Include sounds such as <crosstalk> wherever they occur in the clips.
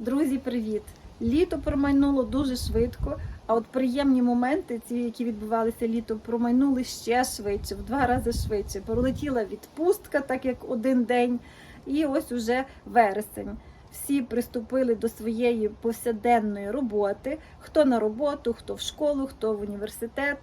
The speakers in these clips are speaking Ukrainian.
Друзі, привіт! Літо промайнуло дуже швидко, а от приємні моменти, ці, які відбувалися літо, промайнули ще швидше, в два рази швидше. Пролетіла відпустка, так як один день, і ось уже вересень. Всі приступили до своєї повсякденної роботи: хто на роботу, хто в школу, хто в університет.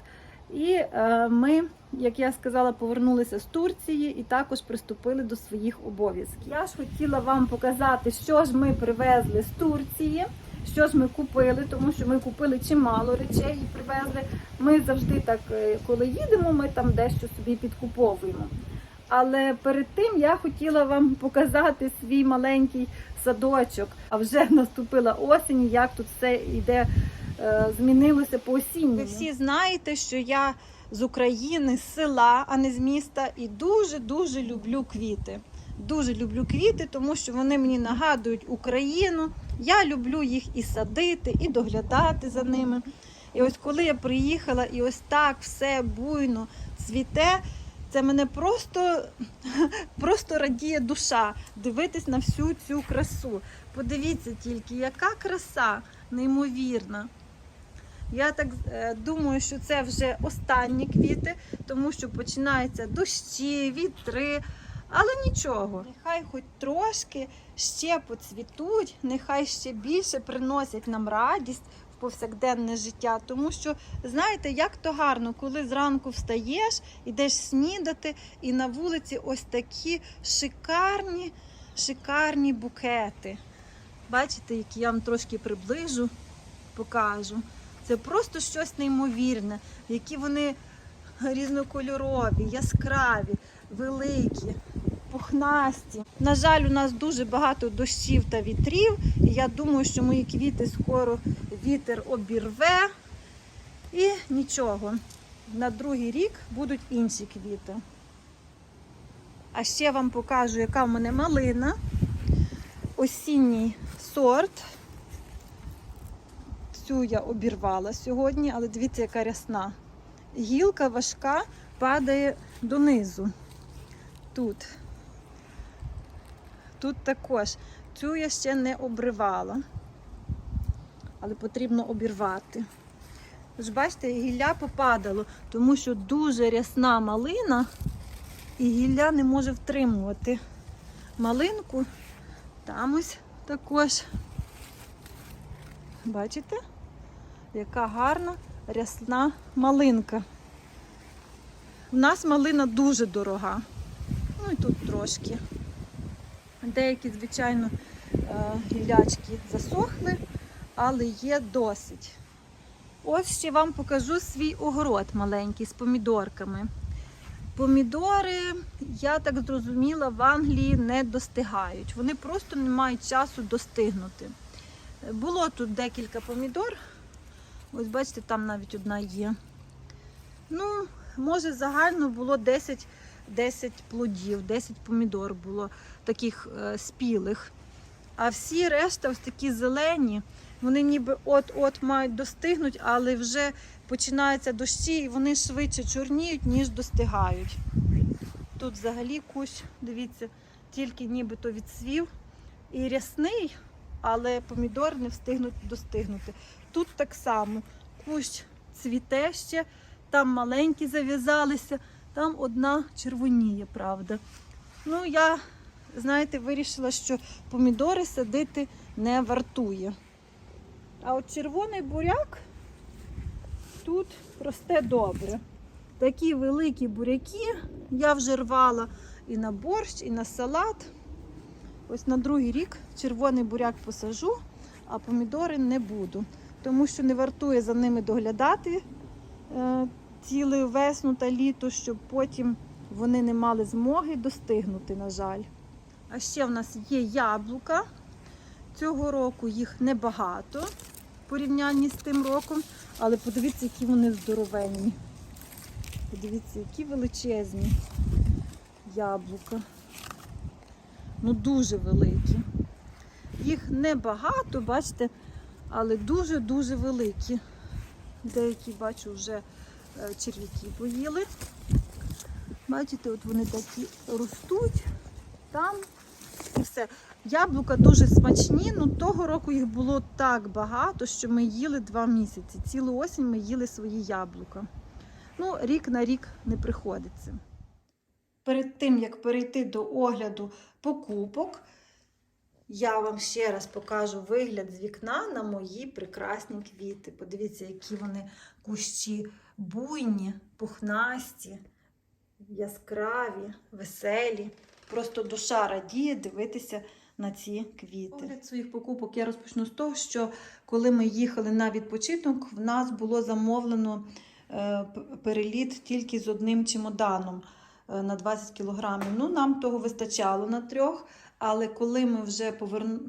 І е, ми, як я сказала, повернулися з Турції і також приступили до своїх обов'язків. Я ж хотіла вам показати, що ж ми привезли з Турції, що ж ми купили, тому що ми купили чимало речей і привезли. Ми завжди так, е, коли їдемо, ми там дещо собі підкуповуємо. Але перед тим я хотіла вам показати свій маленький садочок. А вже <laughs> наступила осінь, як тут все йде, змінилося по осінньому. Ви всі знаєте, що я з України, з села, а не з міста, і дуже дуже люблю квіти. Дуже люблю квіти, тому що вони мені нагадують Україну. Я люблю їх і садити, і доглядати за ними. І ось коли я приїхала, і ось так все буйно цвіте. Це мене просто, <laughs> просто радіє душа дивитись на всю цю красу. Подивіться тільки, яка краса неймовірна. Я так е, думаю, що це вже останні квіти, тому що починаються дощі, вітри. Але нічого, нехай хоч трошки ще поцвітуть, нехай ще більше приносять нам радість в повсякденне життя. Тому що, знаєте, як то гарно, коли зранку встаєш, ідеш снідати, і на вулиці ось такі шикарні, шикарні букети. Бачите, які я вам трошки приближу, покажу. Це просто щось неймовірне, які вони різнокольорові, яскраві, великі, пухнасті. На жаль, у нас дуже багато дощів та вітрів, і я думаю, що мої квіти скоро вітер обірве. І нічого. На другий рік будуть інші квіти. А ще вам покажу, яка в мене малина. Осінній сорт. Цю я обірвала сьогодні, але дивіться, яка рясна. Гілка важка падає донизу. Тут. Тут також. Цю я ще не обривала, але потрібно обірвати. Ж бачите, гілля попадало, тому що дуже рясна малина, і гілля не може втримувати малинку. Там ось також. Бачите? Яка гарна рясна малинка. У нас малина дуже дорога. Ну і тут трошки. Деякі, звичайно, е, гілячки засохли, але є досить. Ось ще вам покажу свій огород маленький з помідорками. Помідори, я так зрозуміла, в Англії не достигають. Вони просто не мають часу достигнути. Було тут декілька помідор. Ось бачите, там навіть одна є. Ну, може, загально було 10, 10 плодів, 10 помідор було таких е, спілих. А всі решта, ось такі зелені, вони ніби от-от мають достигнути, але вже починаються дощі і вони швидше чорніють, ніж достигають. Тут взагалі кущ, дивіться, тільки нібито відсвів. І рясний, але помідор не встигнуть достигнути. Тут так само кущ цвіте ще, там маленькі зав'язалися, там одна червоніє, правда. Ну, я, знаєте, вирішила, що помідори садити не вартує. А от червоний буряк тут росте добре. Такі великі буряки я вже рвала і на борщ, і на салат. Ось на другий рік червоний буряк посажу, а помідори не буду, тому що не вартує за ними доглядати е, цілу весну та літо, щоб потім вони не мали змоги достигнути, на жаль. А ще в нас є яблука. Цього року їх небагато в порівнянні з тим роком, але подивіться, які вони здоровенні. Подивіться, які величезні яблука. Ну, дуже великі. Їх небагато, бачите, але дуже-дуже великі. Деякі, бачу, вже е, черв'яки поїли. Бачите, от вони такі ростуть. Там І все. Яблука дуже смачні, ну того року їх було так багато, що ми їли два місяці. Цілу осінь ми їли свої яблука. Ну, рік на рік не приходиться. Перед тим, як перейти до огляду покупок, я вам ще раз покажу вигляд з вікна на мої прекрасні квіти. Подивіться, які вони кущі буйні, пухнасті, яскраві, веселі. Просто душа радіє дивитися на ці квіти. Огляд своїх покупок я розпочну з того, що коли ми їхали на відпочинок, в нас було замовлено е, переліт тільки з одним чемоданом на 20 кілограмів. Ну, нам того вистачало на трьох. Але коли ми вже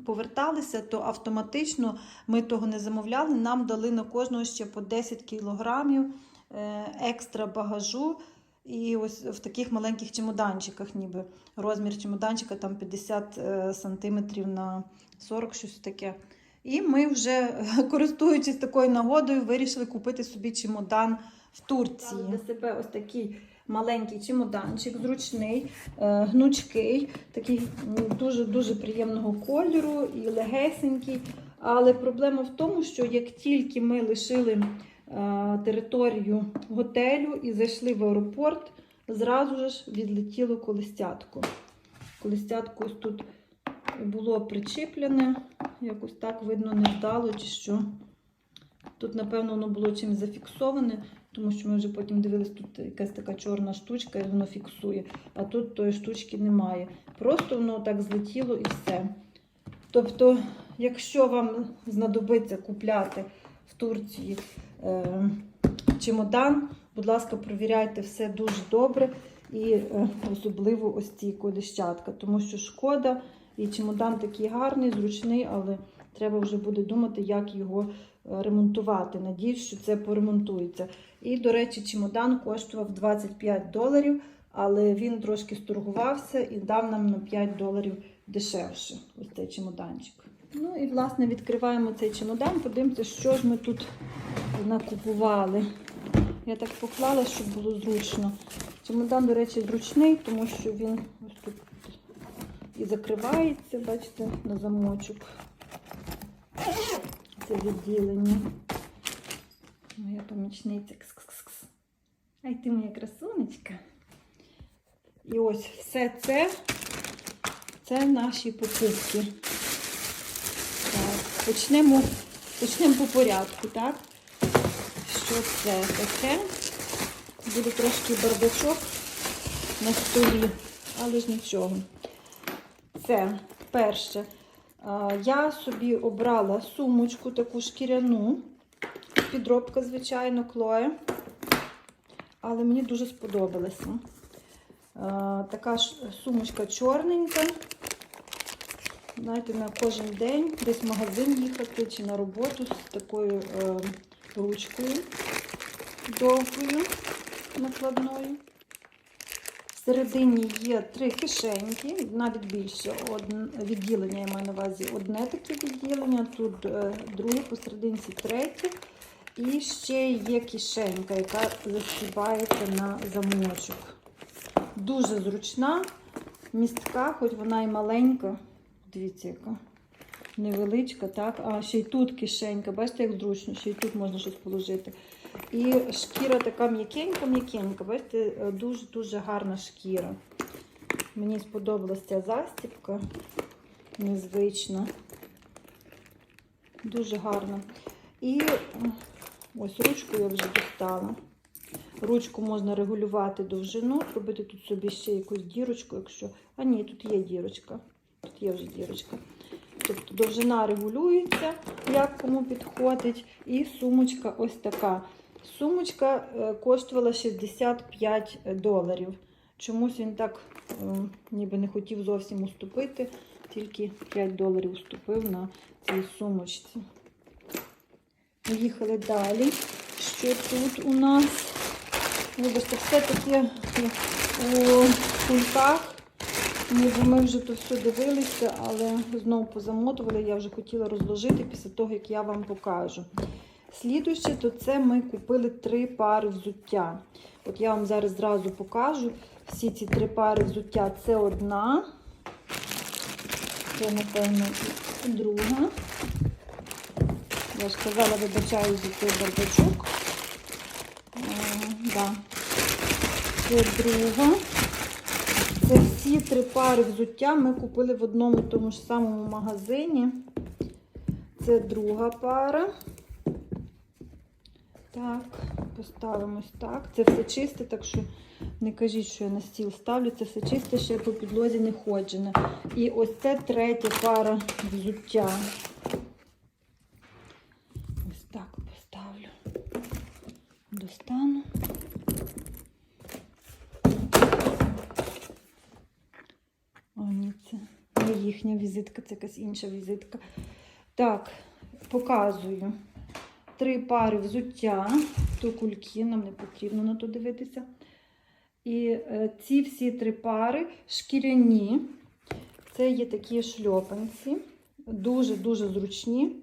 поверталися, то автоматично ми того не замовляли. Нам дали на кожного ще по 10 кілограмів е, екстра багажу. І ось в таких маленьких чемоданчиках, ніби розмір чемоданчика там 50 е, сантиметрів на 40, щось таке. І ми вже, <laughs> користуючись такою нагодою, вирішили купити собі чемодан в Турції. Для себе ось такий маленький чемоданчик, зручний, е, гнучкий, такий дуже-дуже приємного кольору і легесенький. Але проблема в тому, що як тільки ми лишили е, територію готелю і зайшли в аеропорт, зразу ж відлетіло колестятко. Колестятко ось тут було причіплене, якось так видно невдало, чи що. Тут, напевно, воно було чимось зафіксоване, тому що ми вже потім дивились, тут якась така чорна штучка, і воно фіксує. А тут тої штучки немає. Просто воно так злетіло і все. Тобто, якщо вам знадобиться купляти в Турції е, чемодан, будь ласка, провіряйте все дуже добре і е, особливо ось ці коліщатка, тому що шкода, і чемодан такий гарний, зручний, але треба вже буде думати, як його ремонтувати. Надіюсь, що це поремонтується. І, до речі, чемодан коштував 25 доларів, але він трошки сторгувався і дав нам на 5 доларів дешевше. Ось цей чемоданчик. Ну і власне відкриваємо цей чемодан, подивимося, що ж ми тут накупували. Я так поклала, щоб було зручно. Чемодан, до речі, зручний, тому що він ось тут і закривається, бачите, на замочок. Це відділення. Моя помічниця. Кс-кс-кс. Ай ти моя красунечка. І ось все це, це наші покупки. Так, почнемо, почнемо по порядку, так? Що це таке? Буде трошки бардачок на столі, але ж нічого. Це перше. Я собі обрала сумочку таку шкіряну, підробка, звичайно, Клоє. Але мені дуже сподобалася. Така ж сумочка чорненька. Знаєте, на кожен день десь в магазин їхати чи на роботу з такою е, ручкою довгою, накладною. Всередині є три кишеньки, навіть більше Одн- відділення, я маю на увазі одне таке відділення, тут е, друге, посерединці третє. І ще є кишенька, яка застібається на замочок. Дуже зручна, містка, хоч вона і маленька. Дивіться, яка невеличка, так? А ще й тут кишенька, бачите, як зручно, ще й тут можна щось положити. І шкіра така м'якенька-м'якенька. Бачите, дуже-дуже гарна шкіра. Мені сподобалася ця застібка незвична. Дуже гарна. І ось ручку я вже достала. Ручку можна регулювати довжину, зробити тут собі ще якусь дірочку, якщо. А ні, тут є дірочка. Тут є вже дірочка. Тобто довжина регулюється, як кому підходить. І сумочка ось така. Сумочка е, коштувала 65 доларів. Чомусь він так е, ніби не хотів зовсім уступити, тільки 5 доларів уступив на цій сумочці. Поїхали далі. Що тут у нас? Вибачте, все таке у кульках. Ми вже тут все дивилися, але знову позамотували. Я вже хотіла розложити після того, як я вам покажу. Слідуюче, то це ми купили три пари взуття. От я вам зараз зразу покажу. Всі ці три пари взуття це одна. Це, напевно, друга. Я ж казала, вибачаю за цей бардачок. Е, да. Це друга. Це всі три пари взуття ми купили в одному тому ж самому магазині. Це друга пара. Так, поставимось так. Це все чисте, так що не кажіть, що я на стіл ставлю. Це все чисте, ще по підлозі не ходжене. І ось це третя пара взуття. Ось так поставлю. Достану. О, ні, це не їхня візитка, це якась інша візитка. Так, показую. Три пари взуття. То кульки, нам не потрібно на то дивитися. І е, ці всі три пари шкіряні. Це є такі шльопанці. Дуже-дуже зручні.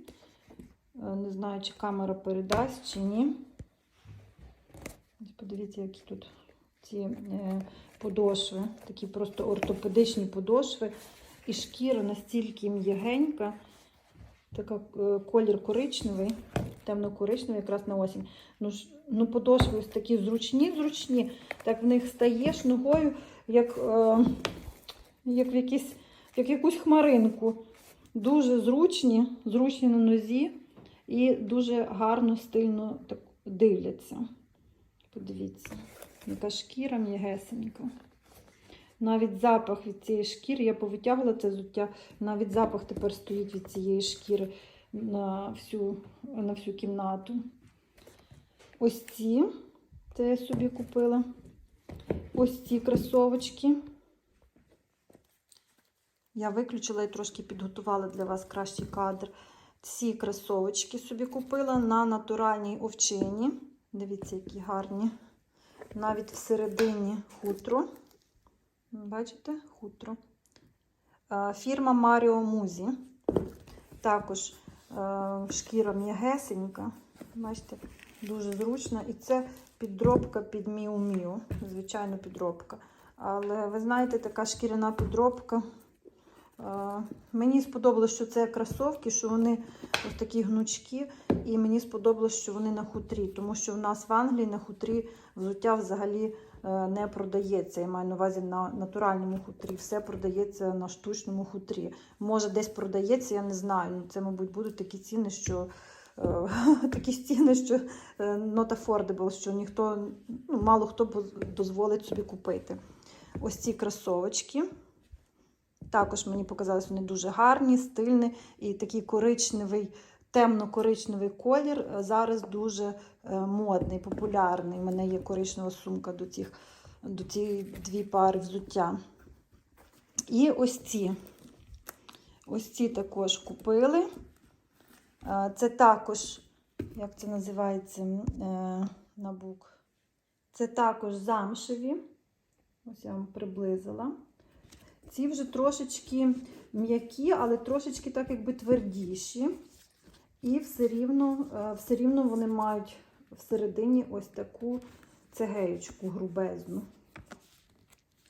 Е, Не знаю, чи камера передасть, чи ні. Подивіться, які тут ці е, подошви, такі просто ортопедичні подошви. І шкіра настільки м'ягенька, така колір коричневий, темно-коричневий, якраз на осінь. Ну, ну подошви ось такі зручні, зручні. Так в них стаєш ногою, як, е, як, в якісь, як якусь хмаринку. Дуже зручні, зручні на нозі і дуже гарно, стильно так дивляться. Подивіться, яка шкіра м'ягесенька. Навіть запах від цієї шкіри, я повитягла це взуття, навіть запах тепер стоїть від цієї шкіри на всю, на всю кімнату. Ось ці, це я собі купила. Ось ці кросовочки. Я виключила і трошки підготувала для вас кращий кадр. Ці кросовочки собі купила на натуральній овчині. Дивіться, які гарні. Навіть всередині хутро. Бачите, хутро. Е, Фірма Маріо Музі. Також шкіра м'ягесенька. Бачите, дуже зручна. І це підробка під Міу-Міу. Звичайно, підробка. Але ви знаєте, така шкіряна підробка. Е, Мені сподобалось, що це кросовки, що вони ось такі гнучкі, і мені сподобалось, що вони на хутрі, тому що в нас в Англії на хутрі взуття взагалі е, не продається. Я маю на увазі на натуральному хутрі. Все продається на штучному хутрі. Може, десь продається, я не знаю. Ну, Це, мабуть, будуть такі ціни, що е, <laughs> такі ціни, що е, not affordable, що ніхто, ну, мало хто дозволить собі купити. Ось ці кросовочки. Також мені показалось, вони дуже гарні, стильні і такий коричневий, темно-коричневий колір е, зараз дуже е, модний, популярний. У мене є коричнева сумка до цих до цієї дві пари взуття. І ось ці. Ось ці також купили. Е, Це також, як це називається е, на бук? Це також замшеві. Ось я вам приблизила. Ці вже трошечки м'які, але трошечки так якби твердіші. І все рівно, е, все рівно вони мають всередині ось таку цегеючку грубезну.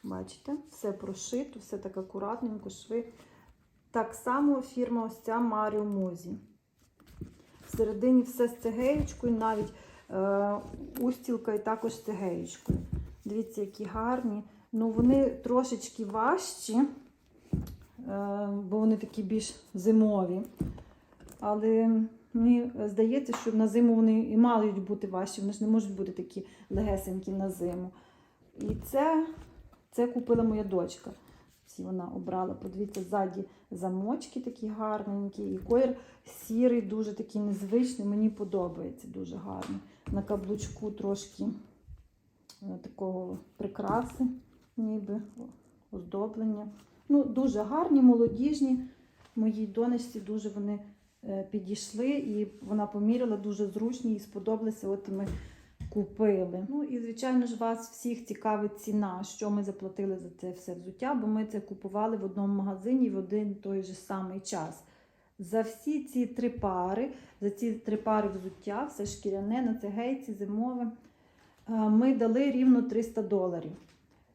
Бачите, все прошито, все так акуратненько, шви. Так само фірма ось ця Маріо Музі. Всередині все з цегеючкою, навіть е, устілка і також з цегеючкою. Дивіться, які гарні. Ну, вони трошечки важчі, е, бо вони такі більш зимові. Але мені здається, що на зиму вони і мають бути важчі, вони ж не можуть бути такі легесенькі на зиму. І це, це купила моя дочка. Всі вона обрала. Подивіться, ззаді замочки такі гарненькі. І колір сірий, дуже такий незвичний. Мені подобається дуже гарно. На каблучку трошки е, такого прикраси, ніби оздоблення. Ну, дуже гарні, молодіжні. Моїй донечці дуже вони підійшли, і вона поміряла дуже зручні, їй сподобалися. От ми купили. Ну і звичайно ж вас всіх цікавить ціна, що ми заплатили за це все взуття, бо ми це купували в одному магазині в один той же самий час. За всі ці три пари, за ці три пари взуття, все шкіряне, на цегейці, зимове, е, ми дали рівно 300 доларів.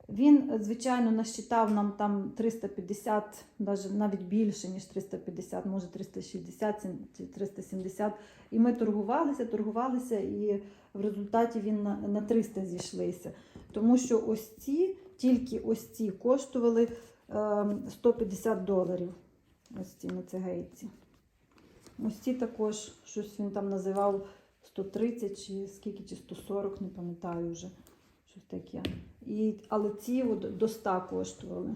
Він, звичайно, насчитав нам там 350, навіть, більше, ніж 350, може 360 чи 370. І ми торгувалися, торгувалися, і в результаті він на, на 300 зійшлися. Тому що ось ці, тільки ось ці коштували ем, 150 доларів. Ось ці на цегейці. Ось ці також щось він там називав 130 чи скільки, чи 140, не пам'ятаю вже. Щось таке. І, але ці от до 100 коштували.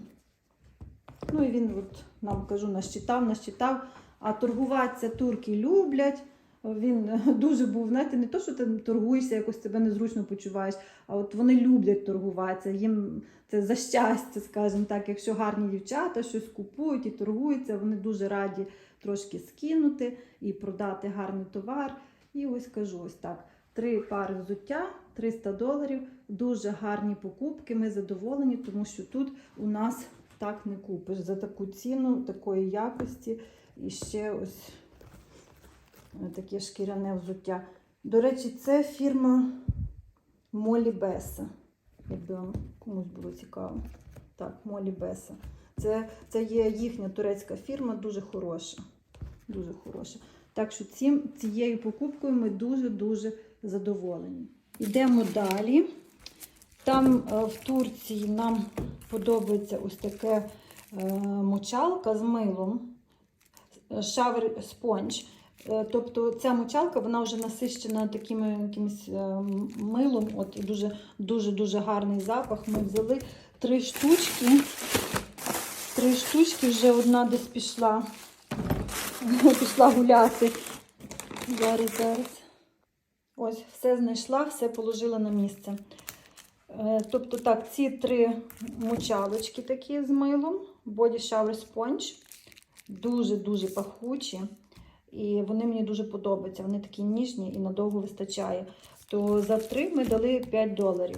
Ну і він от, нам кажу, насчитав, насчитав. А торгуватися турки люблять. Він <laughs> дуже був, знаєте, не то, що ти торгуєшся, якось себе незручно почуваєш, а от вони люблять торгуватися. Їм це за щастя, скажімо так. Якщо гарні дівчата щось купують і торгуються, вони дуже раді трошки скинути і продати гарний товар. І ось кажу ось так: три пари взуття, 300 доларів, дуже гарні покупки. Ми задоволені, тому що тут у нас так не купиш за таку ціну, такої якості. І ще ось таке шкіряне взуття. До речі, це фірма Молі Беса. Якби вам комусь було цікаво. Так, Молі Беса. Це, це є їхня турецька фірма, дуже хороша. Дуже хороша. Так що цією покупкою ми дуже-дуже задоволені. Йдемо далі. Там е, в Турції нам подобається ось таке е, мочалка з милом, шавер спонж. Е, Тобто ця мочалка вона вже насищена таким якимось е, милом. От і дуже дуже дуже гарний запах. Ми взяли три штучки. Три штучки вже одна десь пішла. <laughs> Пішла гуляти. Зараз, зараз. Ось, все знайшла, все положила на місце. Е, Тобто, так, ці три мочалочки такі з милом, Body Shower Sponge, дуже-дуже пахучі. І вони мені дуже подобаються. Вони такі ніжні і надовго вистачає. То за три ми дали 5 доларів.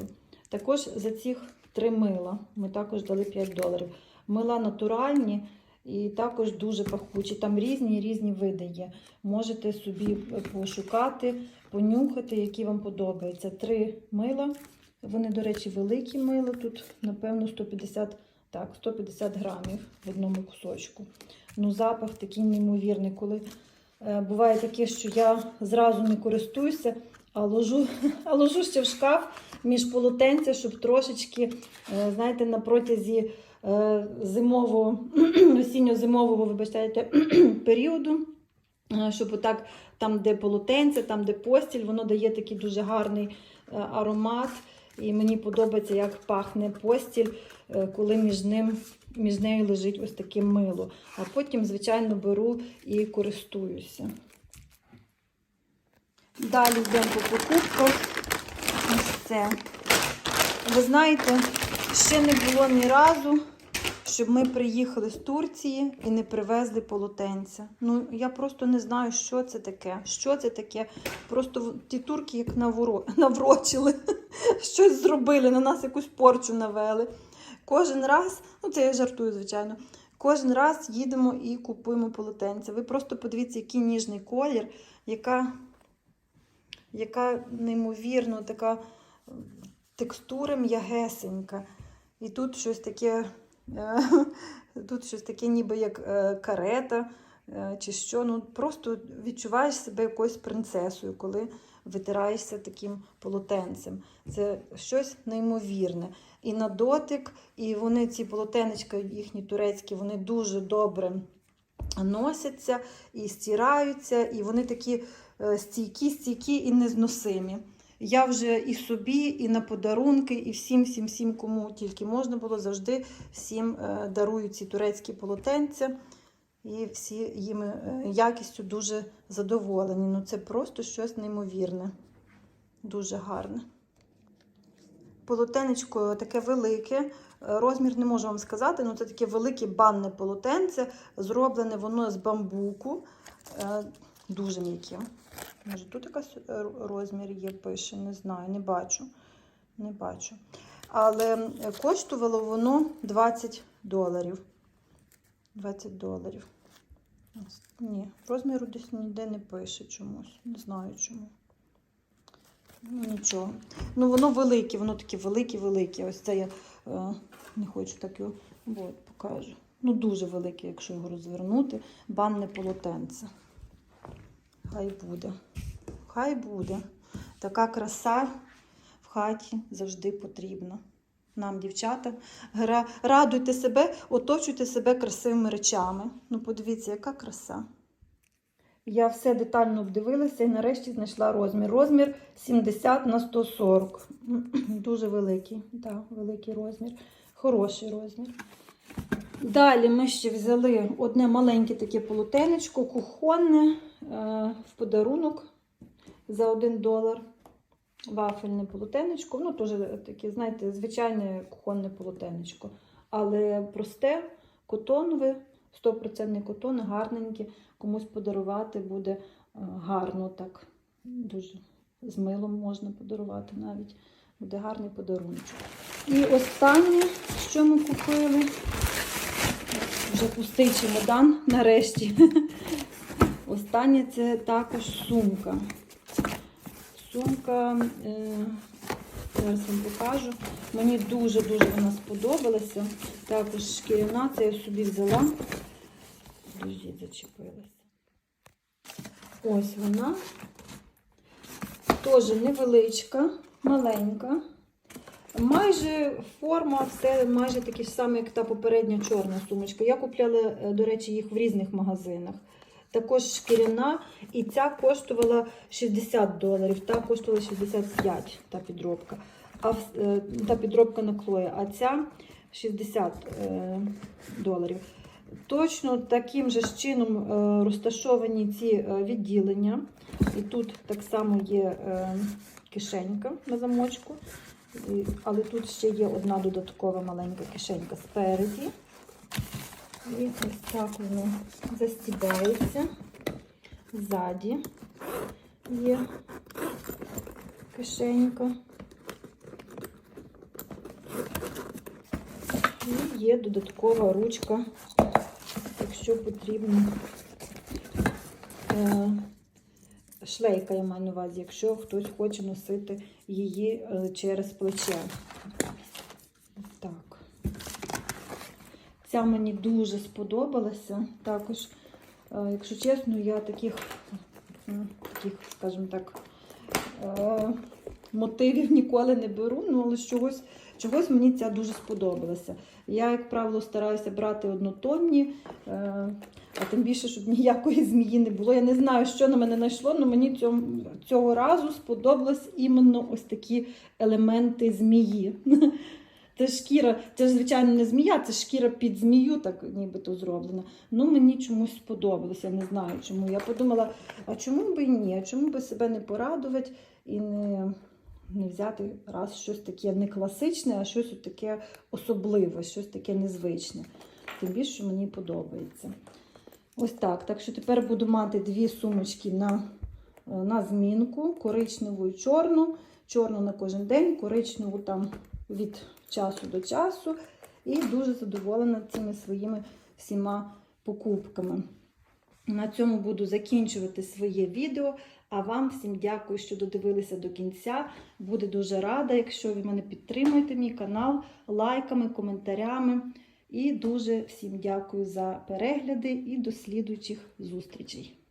Також за цих три мила ми також дали 5 доларів. Мила натуральні і також дуже пахучі. Там різні різні види є. Можете собі пошукати, понюхати, які вам подобаються. Три мила. Вони, до речі, великі мила. Тут, напевно, 150, так, 150 грамів в одному кусочку. Ну, запах такий неймовірний. Коли е, буває таке, що я зразу не користуюся, а ложу, <laughs> а ложу ще в шкаф між полотенця, щоб трошечки, е, знаєте, на протязі е, зимового, <clears throat> осінньо-зимового, вибачайте, <clears throat> періоду, е, щоб отак там, де полотенце, там, де постіль, воно дає такий дуже гарний е, аромат. І мені подобається, як пахне постіль, е, коли між ним, між нею лежить ось таке мило. А потім, звичайно, беру і користуюся. Далі йдемо по покупках. Ось це. Ви знаєте, ще не було ні разу, щоб ми приїхали з Турції і не привезли полотенця. Ну, я просто не знаю, що це таке. Що це таке? Просто ті турки як навро... <laughs> наврочили, <laughs> щось зробили, на нас якусь порчу навели. Кожен раз, ну це я жартую, звичайно. Кожен раз їдемо і купуємо полотенця. Ви просто подивіться, який ніжний колір, яка, яка неймовірно така текстура м'ягесенька. І тут щось таке, <laughs> тут щось таке, ніби як е, карета е, чи що. Ну, просто відчуваєш себе якоюсь принцесою, коли витираєшся таким полотенцем. Це щось неймовірне. І на дотик, і вони, ці полотенечка, їхні турецькі, вони дуже добре носяться і стираються, і вони такі е, стійкі, стійкі і незносимі. Я вже і собі, і на подарунки, і всім, всім, всім, кому тільки можна було, завжди всім е, дарую ці турецькі полотенця. І всі їм е, якістю дуже задоволені. Ну це просто щось неймовірне. Дуже гарне. Полотенечко таке велике. Е, Розмір не можу вам сказати, але це таке велике банне полотенце. Зроблене воно з бамбуку. Дуже м'яке. Може, тут якийсь е, розмір є, пише, не знаю, не бачу. Не бачу. Але коштувало воно 20 доларів. 20 доларів. Ні, розміру десь ніде не пише чомусь. Не знаю чому. Ну нічого. Ну воно велике, воно таке велике-велике. Ось це я е, не хочу так його от, покажу. Ну дуже велике, якщо його розвернути. Банне полотенце. Хай буде. Хай буде. Така краса в хаті завжди потрібна. Нам, дівчата, радуйте себе, оточуйте себе красивими речами. Ну, подивіться, яка краса. Я все детально обдивилася і нарешті знайшла розмір. Розмір 70 на 140. Дуже великий. Так, великий розмір. Хороший розмір. Далі ми ще взяли одне маленьке таке полотенечко, кухонне е, в подарунок за 1 долар. Вафельне полотенечко. Ну, теж таке, знаєте, звичайне кухонне полотенечко. Але просте, котонове, 100% котон, гарненьке. Комусь подарувати буде е, гарно так. Дуже з милом можна подарувати навіть. Буде гарний подарунок. І останнє, що ми купили, вже пустий чемодан нарешті. <laughs> Останнє це також сумка. Сумка, е, зараз вам покажу. Мені дуже-дуже вона сподобалася. Також шкіряна, це я собі взяла. Подождіть, зачепилася. Ось вона. Теж невеличка, маленька. Майже форма, все майже такі ж самі, як та попередня чорна сумочка. Я купляла, е, до речі, їх в різних магазинах. Також шкіряна, і ця коштувала 60 доларів, та коштувала 65 та підробка. А е, та підробка на Клоя, а ця 60 е, доларів. Точно таким же чином розташовані ці відділення. І тут так само є кишенька на замочку. Але тут ще є одна додаткова маленька кишенька спереді. І ось так воно застібається. Ззаді є кишенька. І є додаткова ручка, якщо потрібно. Е, Шлейка я маю на увазі, якщо хтось хоче носити її е, через плече. Так. Ця мені дуже сподобалася. Також, е, якщо чесно, я таких, таких скажімо так, е, мотивів ніколи не беру, ну але чогось, чогось мені ця дуже сподобалася. Я, як правило, стараюся брати однотонні, е, а тим більше, щоб ніякої змії не було. Я не знаю, що на мене знайшло, але мені цього, цього разу сподобалось іменно ось такі елементи змії. <laughs> Це шкіра, це ж, звичайно, не змія, це шкіра під змію, так нібито зроблена. Ну, мені чомусь сподобалося, не знаю чому. Я подумала, а чому б і ні? А чому би себе не порадувати і не, не взяти раз щось таке не класичне, а щось таке особливе, щось таке незвичне. Тим більше, мені подобається. Ось так. Так що тепер буду мати дві сумочки на, е, на змінку: коричневу і чорну. Чорну на кожен день, коричневу там від часу до часу. І дуже задоволена цими своїми всіма покупками. На цьому буду закінчувати своє відео. А вам всім дякую, що додивилися до кінця. Буду дуже рада, якщо ви мене підтримуєте, мій канал лайками, коментарями. І дуже всім дякую за перегляди і до слідуючих зустрічей.